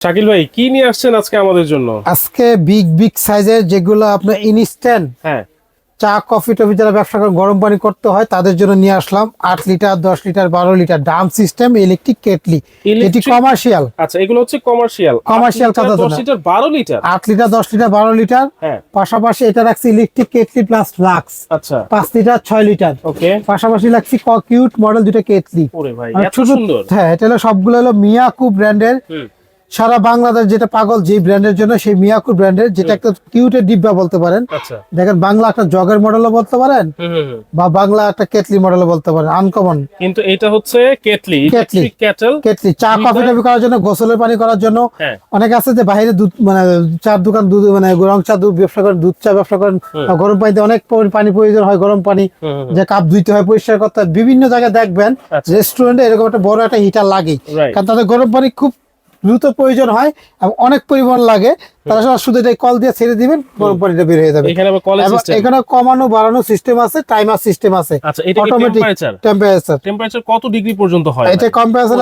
শাকিল ভাই কি নিয়ে আসছেন আজকে আমাদের জন্য? আজকে বিগ বিগ সাইজের যেগুলো আপনার ইনস্ট্যান্ট হ্যাঁ। চা কফি টফি যারা ব্যবসা করে গরম পানি করতে হয় তাদের জন্য নিয়ে আসলাম। আট লিটার দশ লিটার বারো litre drum system electric kettle এটি কমার্শিয়াল আচ্ছা এগুলো হচ্ছে কমার্শিয়াল Commercial কাজের দশ লিটার বারো লিটার? আট লিটার দশ লিটার বারো লিটার। হ্যাঁ। পাশাপাশি এটা রাখছি ইলেকট্রিক কেটলি প্লাস ফ্লাক্স আচ্ছা। পাঁচ লিটার ছয় লিটার। ওকে। পাশাপাশি রাখছি কিউট মডেল দুটো কেটলি ভাই ছোট সুন্দর। হ্যাঁ এটা হলো সবগুলো হলো মিয়াকু ব্র্যান্ডের সারা বাংলাদেশ যেটা পাগল যে ব্র্যান্ডের জন্য সেই মিয়াকু ব্র্যান্ডের যেটা একটা কিউটের ডিব্বা বলতে পারেন। আচ্ছা। দেখেন বাংলা একটা জগের মডেলও বলতে পারেন। বা বাংলা একটা কেটলি মডেলও বলতে পারেন আনকমন কিন্তু এটা হচ্ছে কেটলি কেটলি। ক্যাটেল কেটলি চা কফি টফি করার জন্য গোসলের পানি করার জন্য। হ্যাঁ। অনেক আছে যে বাইরে দুধ মানে চার দোকান দুধ মানে রং চা দুধ ব্যবসা করেন দুধ চা ব্যবসা করেন গরম পানিতে অনেক পানি প্রয়োজন হয় গরম পানি। যে কাপ ধুইতে হয় পরিষ্কার করতে হয় বিভিন্ন জায়গায় দেখবেন আচ্ছা। রেস্টুরেন্টে এরকম একটা বড় একটা হিটার লাগে কারণ তাদের গরম পানি খুব দ্রুত প্রয়োজন হয় এবং অনেক পরিমাণ লাগে তারা সব শুধু এটা কল দিয়ে ছেড়ে দিবেন গরম পানিটা বের হয়ে যাবে। এখানে কমানো বাড়ানো সিস্টেম আছে টাইমার সিস্টেম আছে। আচ্ছা এটা অটোমেটিক টেম্পারেচার টেম্পারেচার কত ডিগ্রি পর্যন্ত হয়? এটা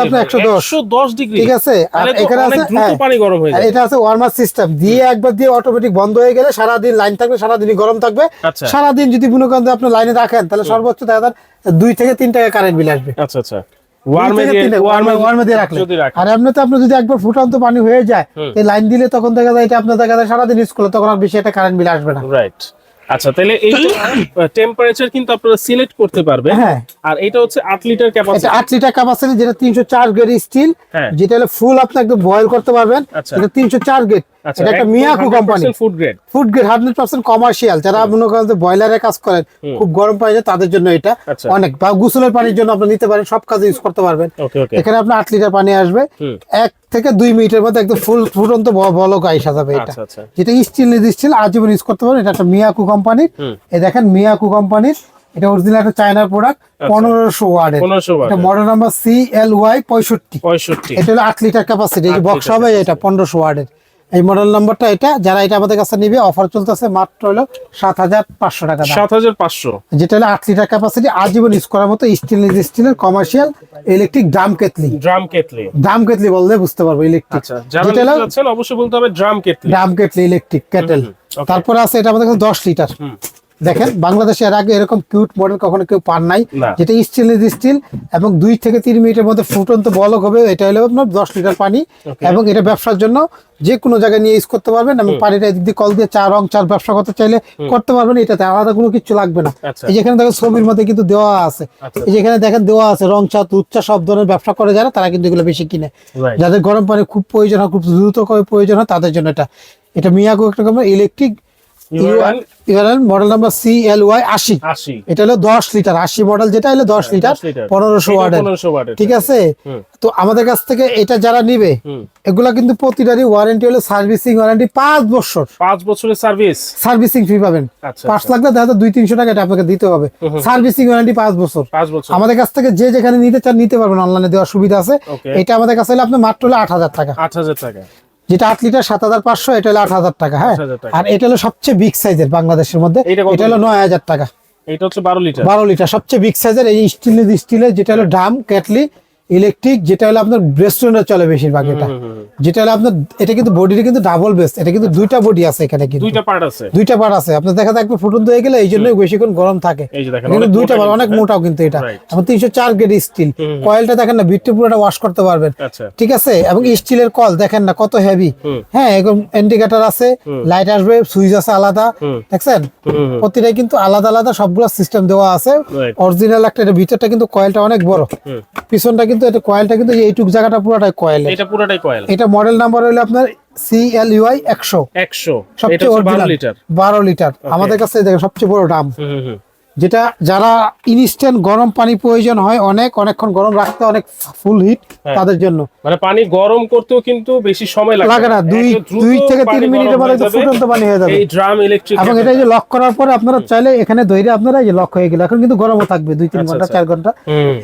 আপনার একশো দশ। 110 ডিগ্রি ঠিক আছে? আর এখানে আছে দ্রুত হ্যাঁ, পানি গরম হয়ে যায়। এটা আছে ওয়ার্মার সিস্টেম দিয়ে একবার দিয়ে অটোমেটিক বন্ধ হয়ে গেলে সারাদিন লাইন থাকবে সারাদিনই গরম থাকবে। আচ্ছা। সারাদিন যদি মনে করেন আপনি লাইনে রাখেন তাহলে সর্বোচ্চ দেখা যান দুই থেকে তিন টাকা কারেন্ট বিল আসবে। আচ্ছা আচ্ছা। ওয়ার্মে দিয়ে ওয়ার্মে ওয়ার্মে- ওয়ার্মে দিয়ে রাখলে। আর এমনি তো আপনি যদি একবার ফুটান্ত পানি হয়ে যায় এই লাইন দিলে তখন দেখা যায় এটা আপনার দেখা যায় সারাদিন ইউজ করলে তখন আর বেশি একটা কারেন্ট বিল আসবে না। রাইট আচ্ছা তাহলে এই টেম্পারেচার কিন্তু আপনারা সিলেক্ট করতে পারবেন। হ্যাঁ। আর এটা হচ্ছে আট লিটার এটা লিটার ক্যাপাসিটি যেটা তিনশো চার গ্রেড স্টিল হ্যাঁ। যেটা হলো ফুল আপনি একদম বয়েল করতে পারবেন। আচ্ছা। এটা তিনশো চার গ্রেড আচ্ছা এটা একটা Miyako company food grade food grade hundred percent commercial যারা মনে করেন যে বয়লারে কাজ করেন খুব গরম পানি তাদের জন্য এটা আচ্ছা। অনেক। বা গোসলের পানির জন্য আপনি নিতে পারেন সব কাজে ইউজ করতে পারবেন। এখানে আপনার আট লিটার পানি আসবে। এক থেকে দুই মিনিটের মধ্যে একদম ফুল ফুটন্ত ব- বলক আইসা যাবে এটা। আচ্ছা আচ্ছা। যেটা স্টিল স্টিল আজীবন ইউজ করতে পারেন এটা একটা মিয়াকু কোম্পানির হুম। এই দেখেন মিয়াকু কোম্পানির এটা অরিজিনাল একটা চায়নার প্রোডাক্ট পনেরোশো ওয়ার্ডের। এটা model number C L Y পঁয়ষট্টি। পঁয়ষট্টি। এটা হলো আট লিটার ক্যাপাসিটি বক্স হবে এটা পনেরোশো ওয়ার্ডের। এই মডেল নাম্বারটা এটা যারা এটা আমাদের কাছে নিবে অফার চলতেছে মাত্র হলো সাত হাজার পাঁচশো টাকা দাম। সাত হাজার পাঁচশো। যেটা হলো আট লিটার ক্যাপাসিটি আজীবন ইউজ করার মতো স্টেনলেস স্টিলের commercial electric drum kettle drum kettle drum kettle বললে বুঝতে পারব ইলেকট্রিক আচ্ছা যেটা হলো অবশ্যই বলতে হবে drum kettle drum kettle electric kettle তারপরে আছে এটা আমাদের কাছে দশ লিটার। দেখেন বাংলাদেশে এর আগে এরকম কিউট মডেল কখনো কেউ পান নাই। যেটা স্টেনলেস স্টিল এবং দুই থেকে তিন মিনিটের মধ্যে ফুটন্ত বলক হবে এটা হলো আপনার দশ লিটার পানি। এবং এটা ব্যবসার জন্য যে কোনো জায়গায় নিয়ে ইউজ করতে পারবেন। এবং পানিটা এদিক দিয়ে কল দিয়ে চা রং চার ব্যবসা করতে চাইলে করতে পারবেন এটাতে আলাদা কোনো কিছু লাগবে না। আচ্ছা। এই যেখানে দেখেন ছবির মধ্যে কিন্তু দেওয়া আছে। আচ্ছা। এই যেখানে দেখেন দেওয়া আছে রং চা দুধ চা সব ধরনের ব্যবসা করে যারা তারা কিন্তু এগুলো বেশি কিনে। যাদের গরম পানি খুব প্রয়োজন হয় খুব দ্রুত প্রয়োজন হয় তাদের জন্য এটা। এটা মিয়াগো একটা electric model number C L Y আশি। আশি। এটা হলো দশ লিটার। আশি মডেল যেটা হলো দশ লিটার পনেরোশো ওয়ার্ডের। ঠিক আছে? তো আমাদের কাছ থেকে এটা যারা নিবে এগুলা কিন্তু প্রতিটারই ওয়ারেন্টি হলো সার্ভিসিং ওয়ারেন্টি পাঁচ বছর। পাঁচ বছরের সার্ভিস সার্ভিসিং ফি পাবেন। আচ্ছা পাঁচ আচ্ছা। দেখা দুই তিনশো টাকা এটা আপনাকে দিতে হবে। সার্ভিসিং ওয়ারেন্টি পাঁচ বছর। পাঁচ বছর। আমাদের কাছ থেকে যে যেখানে নিতে চান নিতে পারবেন। অনলাইনে দেওয়ার সুবিধা আছে। এটা আমাদের কাছে হলে আপনার মাত্র হলো আট হাজার টাকা। আট হাজার টাকা। যেটা আট লিটার সাত হাজার পাঁচশো এটা হলো আট হাজার টাকা হ্যাঁ? আর এটা হলো সবচেয়ে বিগ সাইজের বাংলাদেশের মধ্যে এটা হলো নয় হাজার টাকা। এটা হচ্ছে বারো লিটার। বারো লিটার সবচেয়ে বিগ সাইজের এই স্টিলের স্টিলের যেটা হলো ড্রাম ক্যাটলি ইলেকট্রিক যেটা হলো আপনার রেস্টুরেন্টে চলে বেশিরভাগ এটা। যেটা হলো আপনার এটা কিন্তু বডিটা কিন্তু ডাবল বেস এটা কিন্তু দুইটা বডি আছে এখানে কিন্তু। দুইটা পার্ট আছে। দুইটা পার্ট আছে। আপনার দেখা থাকবে ফুটন্ত হয়ে গেলে এই জন্যই বেশিক্ষণ গরম থাকে। এই যে দেখেন কিন্তু দুইটা কিন্তু, অনেক? মোটাও কিন্তু এটা। এবং তিনশো চার গ্রেড স্টিল কয়েলটা দেখেন না বিটটি পুরোটা ওয়াশ করতে পারবেন। আচ্ছা। ঠিক আছে? এবং স্টিলের কল দেখেন না কত হেভি হ্যাঁ এরকম ইন্ডিকেটর আছে লাইট আসবে সুইচ আছে আলাদা। দেখছেন। প্রতিটাই কিন্তু আলাদা আলাদা সবগুলো সিস্টেম দেওয়া আছে। অরিজিনাল একটা এটা ভিতরটা কিন্তু কয়েলটা অনেক বড়। পিছনটা কিন্তু এটা কয়েলটা কিন্তু এইটুক জায়গাটা পুরোটাই কয়েল এটা পুরোটাই কয়েল এটা মডেল নাম্বার হলো আপনার সি এল ইউআই একশো। একশো। এটা সবচেয়ে হচ্ছে বারো অরিজিনাল লিটার। বারো লিটার। আমাদের কাছে দেখেন সবচেয়ে বড় দাম। হুম, হুম। যেটা যারা ইনস্ট্যান্ট গরম পানি প্রয়োজন হয় অনেক অনেকক্ষণ গরম রাখতে অনেক ফুল হিট হ্যাঁ। তাদের জন্য। মানে পানি গরম করতেও কিন্তু বেশি সময় লাগে না। দুই দুই থেকে তিন মিনিটের মধ্যে ফুটন্ত পানি হয়ে যাবে। এই ড্রাম ইলেকট্রিক এবং এটা এই যে লক করার পরে আপনারা চাইলে এখানে ধৈর্য আপনারা এই যে লক হয়ে গেল এখন কিন্তু গরমও থাকবে দুই তিন আচ্ছা, ঘণ্টা আচ্ছা। চার ঘণ্টা।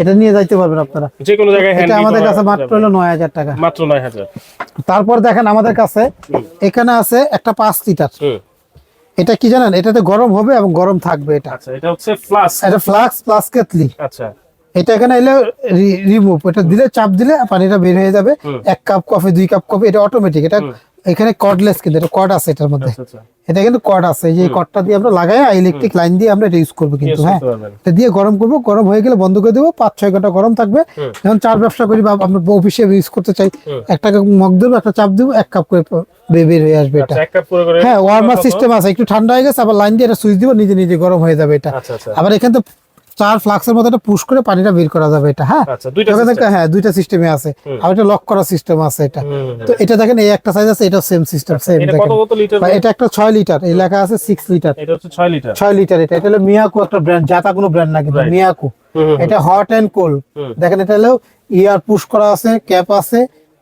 এটা নিয়ে যাইতে পারবেন আপনারা। যে কোনো জায়গায় এটা আমাদের কাছে মাত্র হলো নয় হাজার টাকা। মাত্র নয় হাজার। তারপর দেখেন আমাদের কাছে এখানে আছে একটা পাঁচ লিটার এটা কি জানেন? এটাতে গরম হবে এবং গরম থাকবে এটা। আচ্ছা এটা হচ্ছে ফ্লাস্ক এটা ফ্লাক্স প্লাস কেতলি আচ্ছা। এটা এখানে এলে রিমুভ এটা দিলে চাপ দিলে পানিটা বের হয়ে যাবে। এক কাপ কফি দুই কাপ কফি এটা অটোমেটিক এটা। এখানে কর্ডলেস কিন্তু এটা কর্ড আছে এটার মধ্যে। আচ্ছা আচ্ছা। এটা কিন্তু কর্ড আছে এই যে কর্ডটা দিয়ে আমরা লাগাই ইলেকট্রিক লাইন দিয়ে আমরা এটা ইউজ করব কিন্তু হ্যাঁ। এটা দিয়ে গরম করব গরম হয়ে গেলে বন্ধ করে দেবো পাঁচ ছয় ঘণ্টা গরম থাকবে। যখন চার ব্যবসা করি বা আমরা অফিসে ইউজ করতে চাই। একটা মগ দেবো একটা চাপ দেবো এক কাপ করে বের হয়ে আসবে এটা। আচ্ছা এক কাপ করে করে হ্যাঁ ওয়ার্মার? সিস্টেম আছে একটু ঠান্ডা হয়ে গেছে আবার লাইন দিয়ে এটা সুইচ দিব নিজে নিজে গরম হয়ে যাবে এটা। আচ্ছা আচ্ছা। আবার এখানে তো চার ফ্লাক্সের মধ্যে পুশ করে পানিটা বের করা যাবে এটা হ্যাঁ? আচ্ছা দুইটা এখানে দেখেন, হ্যাঁ দুইটা সিস্টেমে আছে। আর এটা লক করার সিস্টেম আছে এটা। তো এটা দেখেন এই একটা সাইজ আছে এটা সেম সিস্টেম সেম এটা কত কত লিটার বা এটা একটা ছয় লিটার এই লেখা আছে সিক্স লিটার এটা হচ্ছে 6 লিটার ছয় লিটার এটা এটা হলো মিয়াকু একটা ব্র্যান্ড জাতা কোনো ব্র্যান্ড না কিন্তু. মিয়াকু এটা হট এন্ড কোল্ড দেখেন এটা হলো ইয়ার পুশ করা আছে ক্যাপ আছে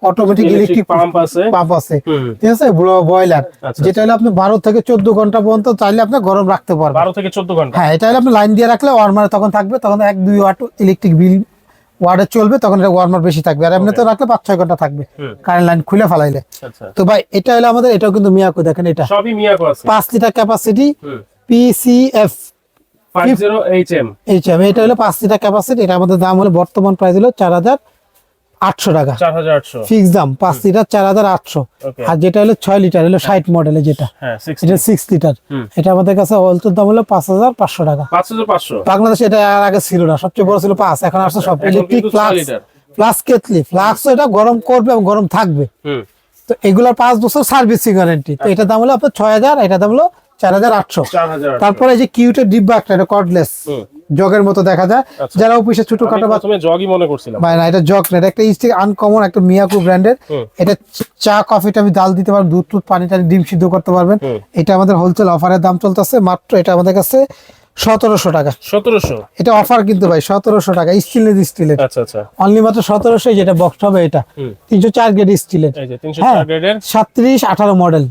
অটোমেটিক ইলেকট্রিক pump আছে। পাম্প আছে। ঠিক আছে? বয়লার আচ্ছা, যেটা হলো আপনি বারো থেকে চোদ্দ ঘণ্টা পর্যন্ত চাইলে আপনি গরম রাখতে পারবেন। 12 থেকে 14 ঘণ্টা। হ্যাঁ এটা হলো আপনি লাইন দিয়ে রাখলে ওয়ার্মার তখন থাকবে তখন এক দুই ওয়াট ইলেকট্রিক বিল ওয়ার্ডে চলবে তখন এটা ওয়ার্মার বেশি থাকবে। আর এমনি তো রাখলে পাঁচ ছয় ঘণ্টা থাকবে। কারেন্ট লাইন খুলে ফেলাইলে। আচ্ছা। তো ভাই এটা হলো আমাদের এটাও কিন্তু মিয়াকো দেখেন এটা। সবই মিয়াকো আছে। পাঁচ litre capacity PCF 50HM H M এটা হলো পাঁচ লিটার ক্যাপাসিটি এটা আমাদের দাম হলো বর্তমান প্রাইস হলো চার হাজার আটশো টাকা। 4800 ফিক্স দাম পাঁচ লিটার চার হাজার আটশো। আর যেটা হলো ছয় লিটার হলো ষাট মডেলে যেটা। হ্যাঁ 60 এটা সিক্স লিটার এটা আমাদের কাছে হোলসেল দাম হলো পাঁচ হাজার পাঁচশো টাকা। 5500 বাংলাদেশে এটা আর আগে ছিল না সবচেয়ে বড় ছিল পাঁচ এখন আসছে সব। ইলেকট্রিক ছয় ফ্লাক্স লিটার। ফ্লাক্স ফ্লাক্স এটা গরম করবে এবং গরম থাকবে। হুম। তো এগুলোর পাঁচ বছর সার্ভিসিং গ্যারান্টি তো এটার দাম হলো আপনার ছয় হাজার এটা দাম হলো চার হাজার আটশো। তারপরে এই যে কিউটের ডিব্বা একটা এটা কর্ডলেস জগের মতো দেখা যায়। আচ্ছা। যারা অফিসে ছোটখাটো আমি বা প্রথমে জগই মনে করছিলাম। ভাই না এটা জগ না এটা একটা স্টিক আনকমন একটা মিয়াকু ব্র্যান্ডের এটা চ- কফিটা আমি ডাল দিতে পারবেন দুধ টুধ পানি টানি ডিম সিদ্ধ করতে পারবেন। এটা আমাদের হোলসেল অফারের দাম চলতেছে মাত্র এটা আমাদের কাছে সতেরোশো টাকা। 1700 এটা অফার কিন্তু ভাই সতেরোশো টাকা স্টিলের স্টিলের আচ্ছা আচ্ছা। অনলি মাত্র সতেরোশো যেটা বক্স হবে এটা। তিনশো চার গ্রেড স্টিলের হ্যাঁ সাতত্রিশ আঠারো মডেল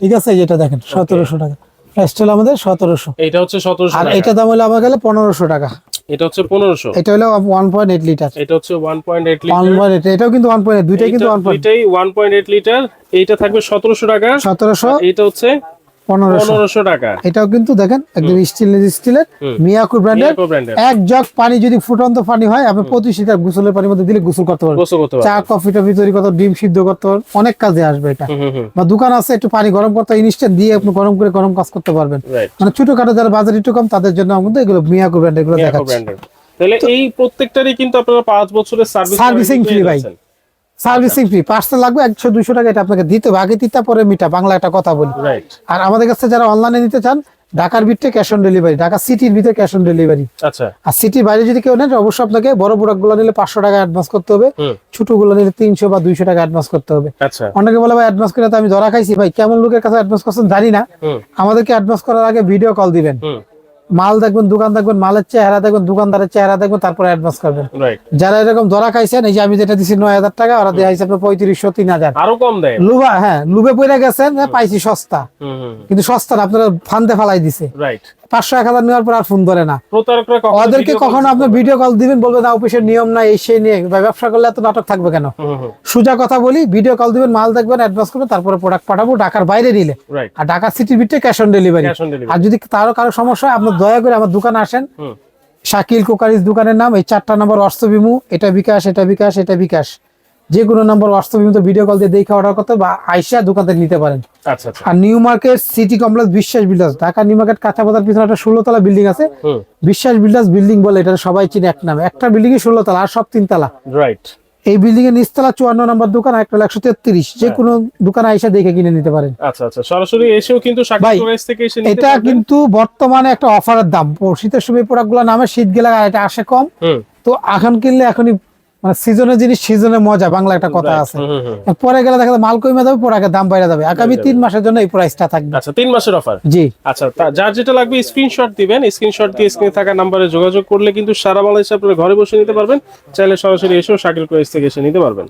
ঠিক আছে যেটা দেখেন সতেরোশো টাকা। প্রাইসটা আমাদের সতেরোশো। এটা হচ্ছে 1700 আর এটা দাম হলো আমার গেলে পনেরোশো টাকা। এটা হচ্ছে পনেরোশো। এটা হলো ওয়ান পয়েন্ট এইট লিটার এটা হচ্ছে one point eight litre point এটাও কিন্তু ওয়ান পয়েন্ট দুইটাই কিন্তু এইটা- ওয়ান পয়েন্ট দুইটাই 1.8 লিটার এইটা থাকবে 1700 টাকা। সতেরোশো। এটা হচ্ছে পনেরোশো। টাকা। এটাও কিন্তু দেখেন একদম স্টিলের স্টিলের। মিয়াকু ব্র্যান্ডের এক জগ পানি যদি ফুটন্ত পানি হয় আপনি পঁচিশ লিটার গোসলের পানির মধ্যে দিলে গোসল করতে পারবেন। চা কফি টফি তৈরি করতে ডিম সিদ্ধ করতে পারবেন। অনেক কাজে আসবে এটা। বা দোকান আছে একটু পানি গরম করতে ইনস্ট্যান্ট দিয়ে আপনি গরম করে গরম কাজ করতে পারবেন। মানে ছোটখাটো যারা বাজার একটু কম তাদের জন্য কিন্তু এগুলো মিয়াকু ব্র্যান্ড এগুলো দেখাচ্ছি। তাহলে এই প্রত্যেকটারই কিন্তু আপনারা 5 বছরের সার্ভিস free ভাই। সার্ভিসিং ফি পার্সেল লাগবে একশো দুইশো টাকা এটা আপনাকে দিতে হবে আগে দিতে পরে মিটা বাংলা একটা কথা বলি। আর আমাদের কাছে যারা অনলাইনে নিতে চান ঢাকার ভিতরে ক্যাশ অন ডেলিভারি ঢাকা সিটির ভিতরে ক্যাশ অন ডেলিভারি আচ্ছা। আর সিটির বাইরে যদি কেউ নেন অবশ্যই আপনাকে বড় প্রোডাক্টগুলো নিলে পাঁচশো টাকা অ্যাডভান্স করতে হবে। ছোটগুলো নিলে তিনশো বা দুইশো টাকা অ্যাডভান্স করতে হবে। আচ্ছা। অনেকে বলে ভাই অ্যাডভান্স করে তো আমি ধরা খাইছি। ভাই কেমন লোকের কাছে অ্যাডভান্স করছেন? জানি না। আমাদেরকে অ্যাডভান্স করার আগে ভিডিও কল দিবেন। মাল দেখবেন দোকান দেখবেন মালের চেহারা দেখবেন দোকানদারের চেহারা দেখবেন তারপরে অ্যাডভান্স করবেন। যারা এরকম ধরা খাইছেন এই যে আমি যেটা দিচ্ছি নয় হাজার টাকা ওরা দেওয়া আপনার পঁয়ত্রিশশো তিন হাজার। আরও কম দেয়? লুবা হ্যাঁ লুবে পড়ে গেছেন হ্যাঁ, পাইছি সস্তা। কিন্তু সস্তা না আপনারা ফান্দে ফালাই দিছে। রাইট পাঁচশো এক হাজার নেওয়ার পর আর ফোন ধরে না। ওদেরকে কখনো আপনার ভিডিও কল দিবেন বলবেন না অফিসের নিয়ম না এই সেই নিয়ে। ব্যবসা করলে এত নাটক থাকবে কেন? সোজা কথা বলি ভিডিও কল দিবেন মাল দেখবেন অ্যাডভান্স করবেন তারপরে প্রোডাক্ট পাঠাবো ঢাকার বাইরে নিলে। আর ঢাকা সিটির ভিতরে ক্যাশ অন ডেলিভারি আর যদি তারও কারও সমস্যা হয় আপনার দয়া করে আমার দোকানে আসেন। শাকিল কোকারিজ দোকানের নাম এই চারটা নাম্বার হোয়াটসঅ্যাপ ইমু এটা বিকাশ এটা বিকাশ এটা বিকাশ। যে কোনো নাম্বার হোয়াটসঅ্যাপ ভিডিও কল দিয়ে দেখে অর্ডার করতে বা আইসা দোকান থেকে নিতে পারেন। আচ্ছা আচ্ছা। আর New Market City Complex Biswas Builders Dhaka New Market কাঁচা বাজার পিছনে একটা ষোলো তলা বিল্ডিং আছে। বিশ্বাস বিল্ডার্স বিল্ডিং বলে এটা সবাই চিনে এক নামে। একটা বিল্ডিং এ ষোলো তলা আর সব তিন তলা। রাইট এই বিল্ডিং এর নিচতলা চুয়ান্ন নম্বর দোকান আর একটা একশো তেত্রিশ। যে হ্যাঁ। কোনো দোকান আইসা দেখে কিনে নিতে পারেন। আচ্ছা আচ্ছা। সরাসরি এসেও কিন্তু ভাই, শাকিব থেকে এসে নিতে এটা কিন্তু বর্তমানে একটা অফারের দাম। শীতের সময় প্রোডাক্টগুলো নামে শীত গেলে আর এটা আসে কম। তো এখন কিনলে এখনই মানে সিজনের জিনিস সিজনের মজা বাংলা একটা কথা আছে। পরে গেলে দেখা যাবে মাল কমে যাবে পরে আগে দাম বাইরে যাবে। আগামী তিন মাসের জন্য এই প্রাইসটা থাকবে। আচ্ছা তিন মাসের অফার জি। আচ্ছা তা- যার যেটা লাগবে স্ক্রিনশট দিবেন। স্ক্রিনশট দিয়ে স্ক্রিনে থাকা নাম্বারে যোগাযোগ করলে কিন্তু সারা বাংলাদেশে আপনারা ঘরে বসে নিতে পারবেন। চাইলে সরাসরি এসেও শাকিল প্রাইস থেকে এসে নিতে পারবেন।